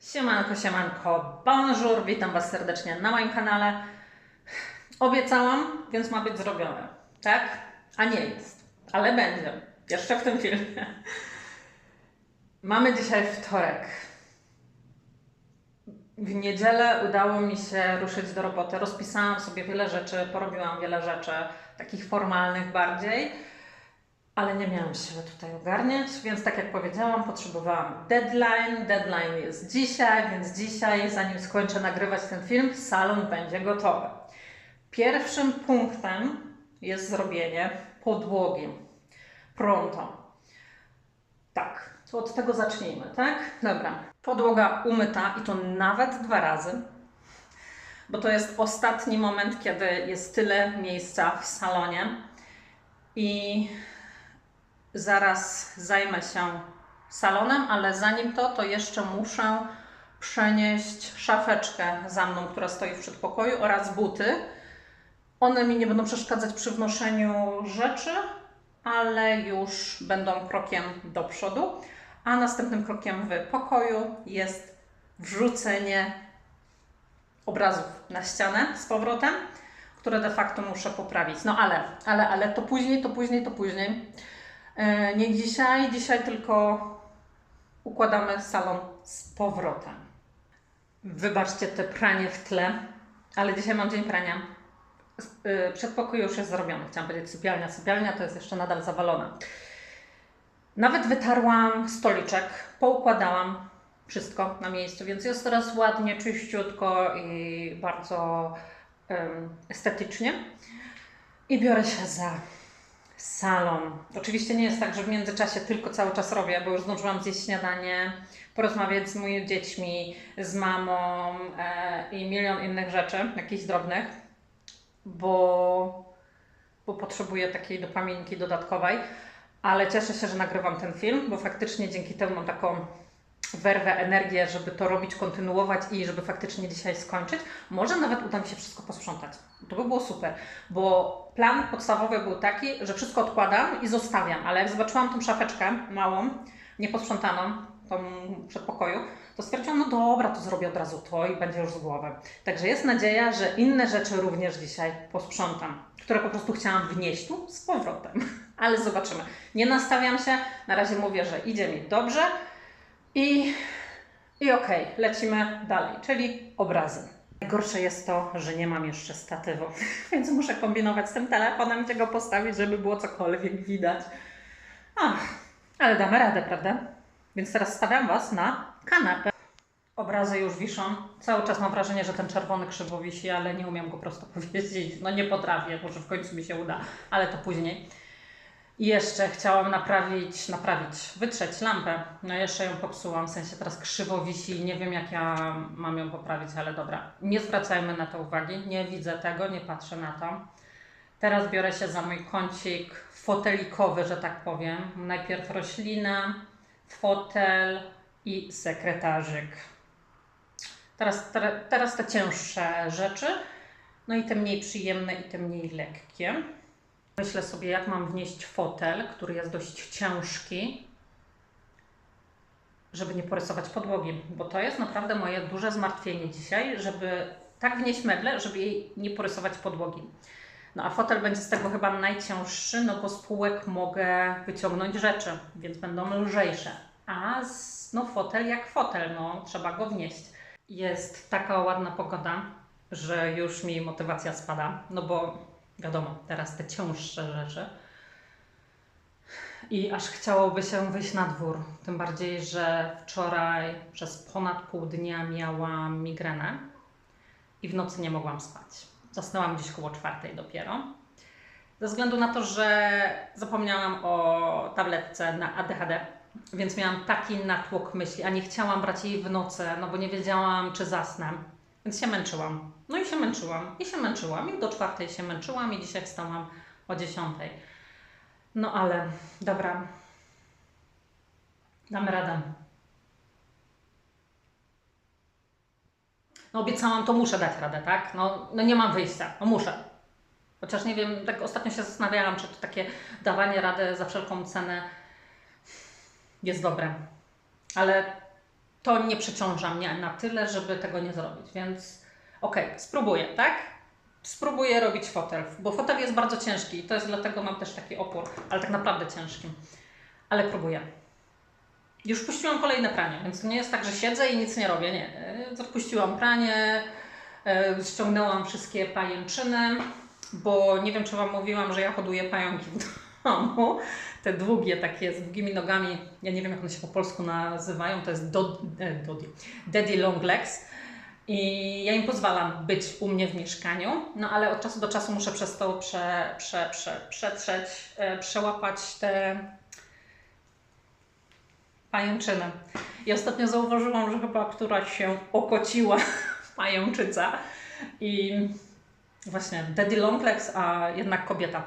Siemanko, siemanko, bonjour, witam Was serdecznie na moim kanale. Obiecałam, więc ma być zrobione, tak? A nie jest, ale będzie, jeszcze w tym filmie. Mamy dzisiaj wtorek. W niedzielę udało mi się ruszyć do roboty. Rozpisałam sobie wiele rzeczy, porobiłam wiele rzeczy, takich formalnych bardziej, ale nie miałam siły tutaj ogarniać, więc tak jak powiedziałam, potrzebowałam deadline. Deadline jest dzisiaj, więc dzisiaj, zanim skończę nagrywać ten film, salon będzie gotowy. Pierwszym punktem jest zrobienie podłogi. Pronto. Tak, to od tego zacznijmy, tak? Dobra. Podłoga umyta i to nawet dwa razy, bo to jest ostatni moment, kiedy jest tyle miejsca w salonie i zaraz zajmę się salonem, ale zanim to, to jeszcze muszę przenieść szafeczkę za mną, która stoi w przedpokoju oraz buty. One mi nie będą przeszkadzać przy wnoszeniu rzeczy, ale już będą krokiem do przodu. A następnym krokiem w pokoju jest wrzucenie obrazów na ścianę z powrotem, które de facto muszę poprawić. No ale, ale, ale to później, to później, to później. E, nie dzisiaj, dzisiaj tylko układamy salon z powrotem. Wybaczcie te pranie w tle, ale dzisiaj mam dzień prania. Y, Przedpokój już jest zrobiony. Chciałam powiedzieć sypialnia. Sypialnia to jest jeszcze nadal zawalona. Nawet wytarłam stoliczek, poukładałam wszystko na miejscu, więc jest teraz ładnie, czyściutko i bardzo em, estetycznie. I biorę się za salon. Oczywiście nie jest tak, że w międzyczasie tylko cały czas robię, bo już zdążyłam zjeść śniadanie, porozmawiać z moimi dziećmi, z mamą e, i milion innych rzeczy, jakichś drobnych, bo, bo potrzebuję takiej dopaminki dodatkowej. Ale cieszę się, że nagrywam ten film, bo faktycznie dzięki temu mam taką werwę, energię, żeby to robić, kontynuować i żeby faktycznie dzisiaj skończyć. Może nawet uda mi się wszystko posprzątać. To by było super, bo plan podstawowy był taki, że wszystko odkładam i zostawiam, ale jak zobaczyłam tą szafeczkę małą, nieposprzątaną, tą przedpokoju, to stwierdziłam, no dobra, to zrobię od razu to i będzie już z głowy. Także jest nadzieja, że inne rzeczy również dzisiaj posprzątam, które po prostu chciałam wnieść tu z powrotem. Ale zobaczymy. Nie nastawiam się, na razie mówię, że idzie mi dobrze i, i okej, lecimy dalej, czyli obrazy. Najgorsze jest to, że nie mam jeszcze statywu, więc muszę kombinować z tym telefonem, gdzie go postawić, żeby było cokolwiek widać. Ach, ale damy radę, prawda? Więc teraz stawiam Was na kanapę. Obrazy już wiszą. Cały czas mam wrażenie, że ten czerwony krzywo wisi, ale nie umiem go prosto powiesić. No nie potrafię, może w końcu mi się uda, ale to później. I jeszcze chciałam naprawić, naprawić, wytrzeć lampę. No jeszcze ją popsułam, w sensie teraz krzywo wisi, nie wiem jak ja mam ją poprawić, ale dobra. Nie zwracajmy na to uwagi, nie widzę tego, nie patrzę na to. Teraz biorę się za mój kącik fotelikowy, że tak powiem. Najpierw roślina, fotel i sekretarzyk. Teraz, te, teraz te cięższe rzeczy, no i te mniej przyjemne i te mniej lekkie. Myślę sobie, jak mam wnieść fotel, który jest dość ciężki, żeby nie porysować podłogi, bo to jest naprawdę moje duże zmartwienie dzisiaj, żeby tak wnieść meble, żeby jej nie porysować podłogi. No a fotel będzie z tego chyba najcięższy, no bo z półek mogę wyciągnąć rzeczy, więc będą lżejsze. A z, no fotel jak fotel, no trzeba go wnieść. Jest taka ładna pogoda, że już mi motywacja spada, no bo wiadomo, teraz te cięższe rzeczy. I aż chciałoby się wyjść na dwór. Tym bardziej, że wczoraj przez ponad pół dnia miałam migrenę i w nocy nie mogłam spać. Zasnęłam gdzieś koło czwartej dopiero. Ze względu na to, że zapomniałam o tabletce na ADHD, więc miałam taki natłok myśli, a nie chciałam brać jej w nocy, no bo nie wiedziałam, czy zasnę. Więc się męczyłam. No i się męczyłam, i się męczyłam, i do czwartej się męczyłam, i dzisiaj wstałam o dziesiątej. No ale, dobra. Damy radę. No obiecałam, to muszę dać radę, tak? No, no nie mam wyjścia, no muszę. Chociaż nie wiem, tak ostatnio się zastanawiałam, czy to takie dawanie rady za wszelką cenę jest dobre. Ale to nie przeciąża mnie na tyle, żeby tego nie zrobić, więc okej, spróbuję, tak? Spróbuję robić fotel, bo fotel jest bardzo ciężki i to jest dlatego mam też taki opór, ale tak naprawdę ciężki. Ale próbuję. Już puściłam kolejne pranie, więc to nie jest tak, że siedzę i nic nie robię. Nie. E, Zapuściłam pranie, e, ściągnęłam wszystkie pajęczyny, bo nie wiem, czy Wam mówiłam, że ja hoduję pająki w domu. Te długie, takie z długimi nogami. Ja nie wiem, jak one się po polsku nazywają. To jest dod, e, daddy long legs. I ja im pozwalam być u mnie w mieszkaniu, no ale od czasu do czasu muszę przez to prze, prze, prze, przetrzeć, e, przełapać te pajęczyny. I ostatnio zauważyłam, że chyba któraś się okociła pajęczyca i właśnie daddy longlegs, a jednak kobieta.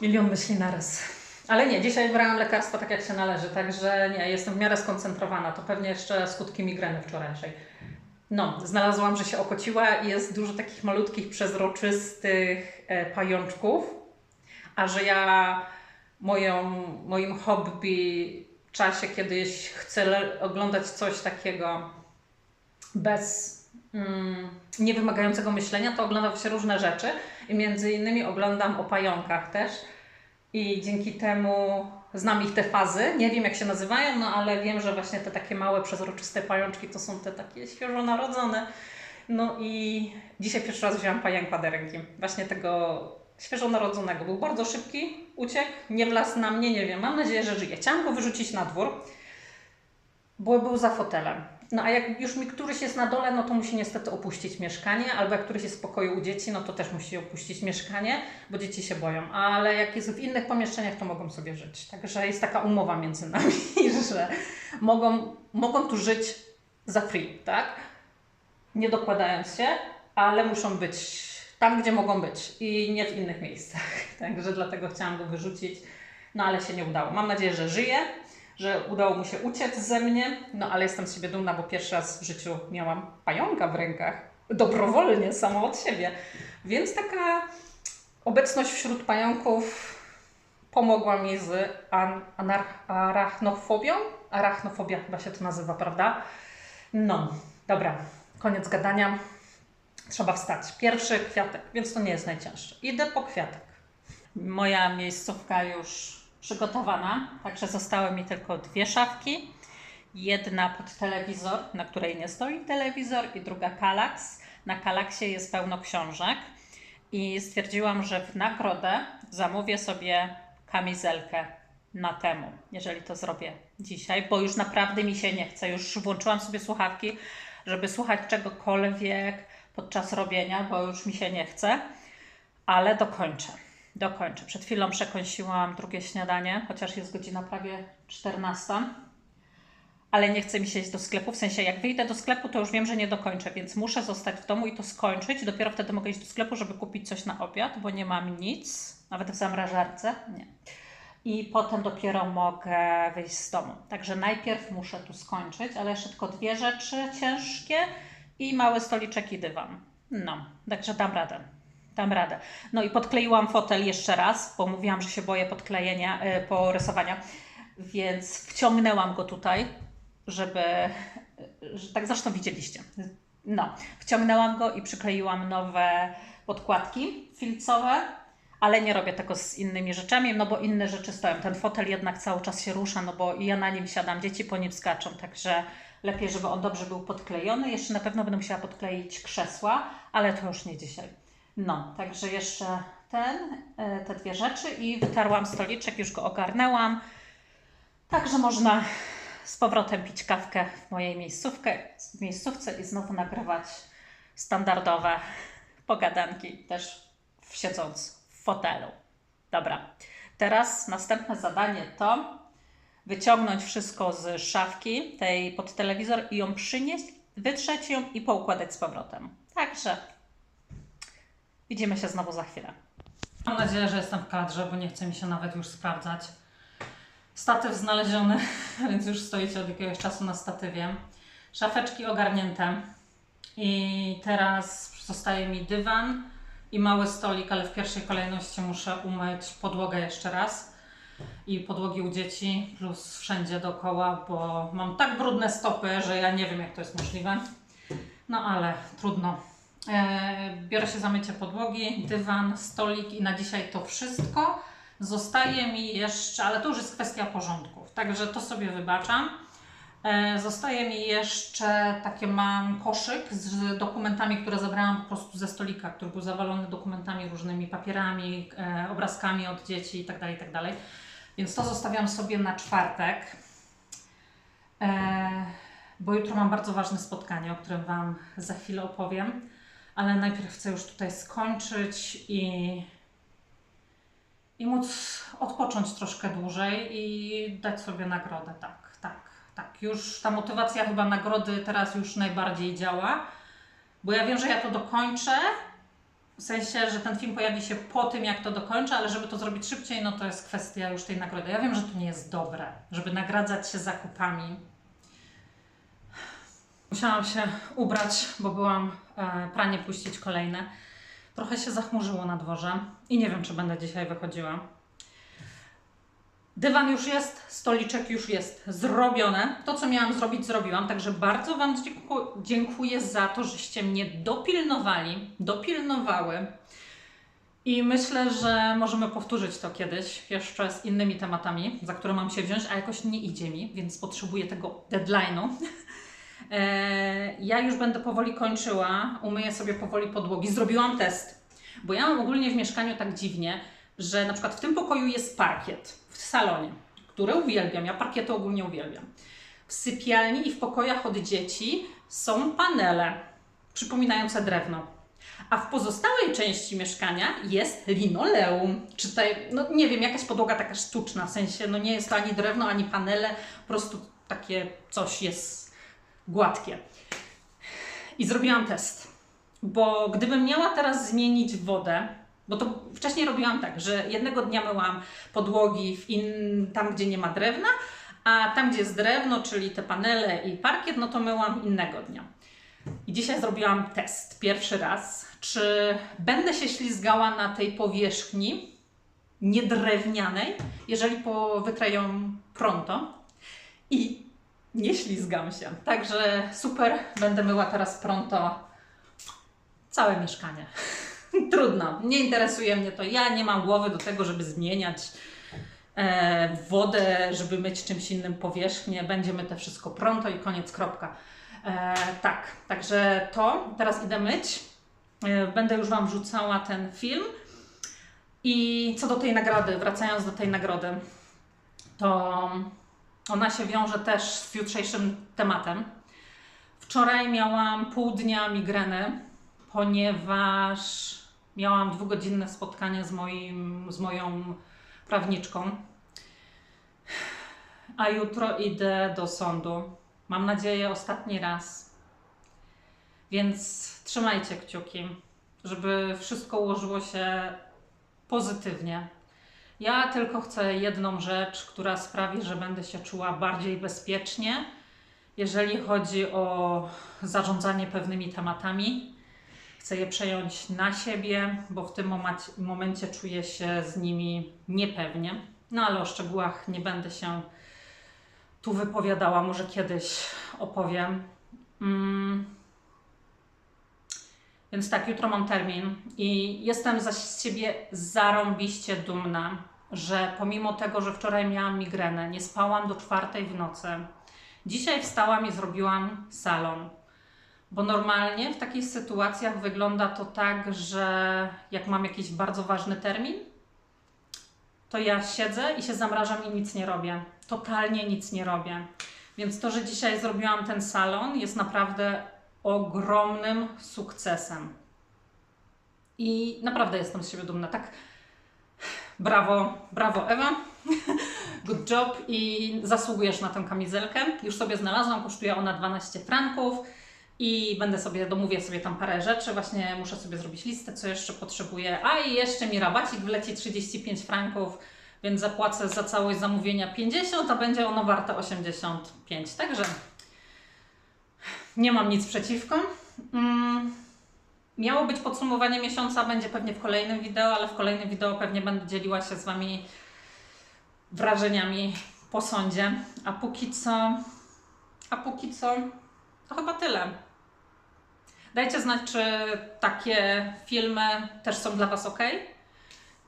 Milion myśli naraz. Ale nie, dzisiaj brałam lekarstwa tak jak się należy, także nie, jestem w miarę skoncentrowana. To pewnie jeszcze skutki migreny wczorajszej. No, znalazłam, że się okociła i jest dużo takich malutkich, przezroczystych e, pajączków. A że ja moją, moim hobby w czasie kiedyś chcę oglądać coś takiego bez mm, niewymagającego myślenia, to oglądam się różne rzeczy i między innymi oglądam o pająkach też. I dzięki temu znam ich te fazy. Nie wiem jak się nazywają, no ale wiem, że właśnie te takie małe, przezroczyste pajączki to są te takie świeżo narodzone. No i dzisiaj pierwszy raz wzięłam pająka do ręki. Właśnie tego świeżo narodzonego. Był bardzo szybki, uciekł, nie wlazł na mnie, nie wiem. Mam nadzieję, że żyje. Chciałam go wyrzucić na dwór, bo był za fotelem. No a jak już mi któryś jest na dole, no to musi niestety opuścić mieszkanie, albo jak któryś jest w pokoju u dzieci, no to też musi opuścić mieszkanie, bo dzieci się boją. Ale jak jest w innych pomieszczeniach, to mogą sobie żyć. Także jest taka umowa między nami, że mogą, mogą tu żyć za free, tak? Nie dokładając się, ale muszą być tam, gdzie mogą być i nie w innych miejscach. Także dlatego chciałam go wyrzucić, no ale się nie udało. Mam nadzieję, że żyje że udało mu się uciec ze mnie, no ale jestem z siebie dumna, bo pierwszy raz w życiu miałam pająka w rękach. Dobrowolnie, samo od siebie. Więc taka obecność wśród pająków pomogła mi z an, arachnofobią. Arachnofobia chyba się to nazywa, prawda? No, dobra, koniec gadania. Trzeba wstać. Pierwszy kwiatek, więc to nie jest najcięższe. Idę po kwiatek. Moja miejscówka już przygotowana, także zostały mi tylko dwie szafki. Jedna pod telewizor, na której nie stoi telewizor, i druga kalaks. Na kalaksie jest pełno książek. I stwierdziłam, że w nagrodę zamówię sobie kamizelkę na temu, jeżeli to zrobię dzisiaj, bo już naprawdę mi się nie chce. Już włączyłam sobie słuchawki, żeby słuchać czegokolwiek podczas robienia, bo już mi się nie chce, ale dokończę. Dokończę. Przed chwilą przekąsiłam drugie śniadanie, chociaż jest godzina prawie 14. Ale nie chce mi się iść do sklepu. W sensie, jak wyjdę do sklepu, to już wiem, że nie dokończę, więc muszę zostać w domu i to skończyć. Dopiero wtedy mogę iść do sklepu, żeby kupić coś na obiad, bo nie mam nic, nawet w zamrażarce. Nie. I potem dopiero mogę wyjść z domu. Także najpierw muszę tu skończyć, ale jeszcze tylko dwie rzeczy ciężkie i mały stoliczek i dywan. No, także dam radę dam radę. No i podkleiłam fotel jeszcze raz, bo mówiłam, że się boję podklejenia, y, porysowania, więc wciągnęłam go tutaj, żeby, że tak zresztą widzieliście. No, wciągnęłam go i przykleiłam nowe podkładki filcowe, ale nie robię tego z innymi rzeczami, no bo inne rzeczy stoją. Ten fotel jednak cały czas się rusza, no bo ja na nim siadam, dzieci po nim skaczą, także lepiej, żeby on dobrze był podklejony. Jeszcze na pewno będę musiała podkleić krzesła, ale to już nie dzisiaj. No, także jeszcze ten, e, te dwie rzeczy i wytarłam stoliczek, już go ogarnęłam. Także można z powrotem pić kawkę w mojej miejscówkę, miejscówce i znowu nagrywać standardowe pogadanki, też siedząc w fotelu. Dobra, teraz następne zadanie to wyciągnąć wszystko z szafki tej pod telewizor i ją przynieść, wytrzeć ją i poukładać z powrotem. Także Widzimy się znowu za chwilę. Mam nadzieję, że jestem w kadrze, bo nie chce mi się nawet już sprawdzać. Statyw znaleziony, więc już stoicie od jakiegoś czasu na statywie. Szafeczki ogarnięte. I teraz zostaje mi dywan i mały stolik, ale w pierwszej kolejności muszę umyć podłogę jeszcze raz. i podłogi u dzieci, plus wszędzie dookoła, bo mam tak brudne stopy, że ja nie wiem, jak to jest możliwe. No ale trudno. E, biorę się za mycie podłogi, dywan, stolik i na dzisiaj to wszystko. Zostaje mi jeszcze, ale to już jest kwestia porządków, także to sobie wybaczam. E, Zostaje mi jeszcze takie mam koszyk z dokumentami, które zabrałam po prostu ze stolika, który był zawalony dokumentami różnymi, papierami, e, obrazkami od dzieci itd., itd. Więc to zostawiam sobie na czwartek, bo jutro mam bardzo ważne spotkanie, o którym Wam za chwilę opowiem, ale najpierw chcę już tutaj skończyć i, i móc odpocząć troszkę dłużej i dać sobie nagrodę, tak, tak tak, już ta motywacja chyba nagrody teraz już najbardziej działa, bo ja wiem, że ja to dokończę, w sensie, że ten film pojawi się po tym, jak to dokończę, ale żeby to zrobić szybciej, no to jest kwestia już tej nagrody. Ja wiem, że to nie jest dobre, żeby nagradzać się zakupami. Musiałam się ubrać, bo byłam pranie puścić kolejne. Trochę się zachmurzyło na dworze i nie wiem, czy będę dzisiaj wychodziła. Dywan już jest, stoliczek już jest zrobione. To, co miałam zrobić, zrobiłam. Także bardzo Wam dzięku- dziękuję za to, żeście mnie dopilnowali, dopilnowały. I myślę, że możemy powtórzyć to kiedyś, jeszcze z innymi tematami, za które mam się wziąć, a jakoś nie idzie mi, więc potrzebuję tego deadline'u. E, ja już będę powoli kończyła, umyję sobie powoli podłogi. Zrobiłam test, bo ja mam ogólnie w mieszkaniu tak dziwnie, że na przykład w tym pokoju jest parkiet w salonie, który uwielbiam. Ja parkietu ogólnie uwielbiam. W sypialni i w pokojach od dzieci są panele przypominające drewno. A w pozostałej części mieszkania jest linoleum. Czy tutaj, no nie wiem, jakaś podłoga taka sztuczna, w sensie, no nie jest to ani drewno, ani panele, po prostu takie coś jest gładkie. I zrobiłam test. Bo gdybym miała teraz zmienić wodę, bo to wcześniej robiłam tak, że jednego dnia myłam podłogi w in, tam, gdzie nie ma drewna, a tam, gdzie jest drewno, czyli te panele i parkiet, no to myłam innego dnia. I dzisiaj zrobiłam test, pierwszy raz, czy będę się ślizgała na tej powierzchni niedrewnianej, jeżeli po wytrę ją pronto. I nie ślizgam się. Także super, będę myła teraz pronto całe mieszkanie. Trudno, nie interesuje mnie to. Ja nie mam głowy do tego, żeby zmieniać e, wodę, żeby myć czymś innym powierzchnię. Będzie myte wszystko pronto i koniec, kropka. E, tak, także to. Teraz idę myć. E, będę już Wam wrzucała ten film. I co do tej nagrody, wracając do tej nagrody, to ona się wiąże też z jutrzejszym tematem. Wczoraj miałam pół dnia migreny, ponieważ miałam dwugodzinne spotkanie z, moim, z moją prawniczką. A jutro idę do sądu. Mam nadzieję ostatni raz. Więc trzymajcie kciuki, żeby wszystko ułożyło się pozytywnie. Ja tylko chcę jedną rzecz, która sprawi, że będę się czuła bardziej bezpiecznie, jeżeli chodzi o zarządzanie pewnymi tematami. Chcę je przejąć na siebie, bo w tym momencie, czuję się z nimi niepewnie. No ale o szczegółach nie będę się tu wypowiadała, może kiedyś opowiem. Mm. Więc tak, jutro mam termin i jestem zaś z siebie zarąbiście dumna, że pomimo tego, że wczoraj miałam migrenę, nie spałam do czwartej w nocy, dzisiaj wstałam i zrobiłam salon. Bo normalnie w takich sytuacjach wygląda to tak, że jak mam jakiś bardzo ważny termin, to ja siedzę i się zamrażam i nic nie robię. Totalnie nic nie robię. Więc to, że dzisiaj zrobiłam ten salon, jest naprawdę ogromnym sukcesem. I naprawdę jestem z siebie dumna. Tak, brawo, brawo Ewa. Good job i zasługujesz na tę kamizelkę. Już sobie znalazłam, kosztuje ona 12 franków i będę sobie, domówię sobie tam parę rzeczy, właśnie muszę sobie zrobić listę, co jeszcze potrzebuję, a i jeszcze mi rabacik wleci 35 franków, więc zapłacę za całość zamówienia 50, a będzie ono warte 85, także nie mam nic przeciwko. Mm. Miało być podsumowanie miesiąca, będzie pewnie w kolejnym wideo, ale w kolejnym wideo pewnie będę dzieliła się z Wami wrażeniami po sądzie. A póki co, a póki co, to chyba tyle. Dajcie znać, czy takie filmy też są dla Was ok,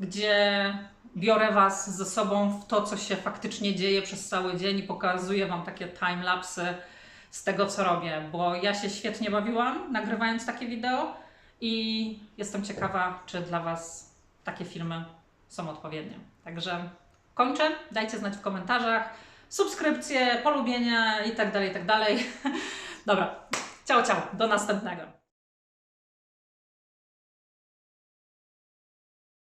gdzie biorę Was ze sobą w to, co się faktycznie dzieje przez cały dzień i pokazuję Wam takie timelapsy z tego, co robię, bo ja się świetnie bawiłam nagrywając takie wideo i jestem ciekawa, czy dla Was takie filmy są odpowiednie. Także kończę. Dajcie znać w komentarzach, subskrypcje, polubienia i tak dalej, i tak. Dobra, ciao, ciao, do następnego.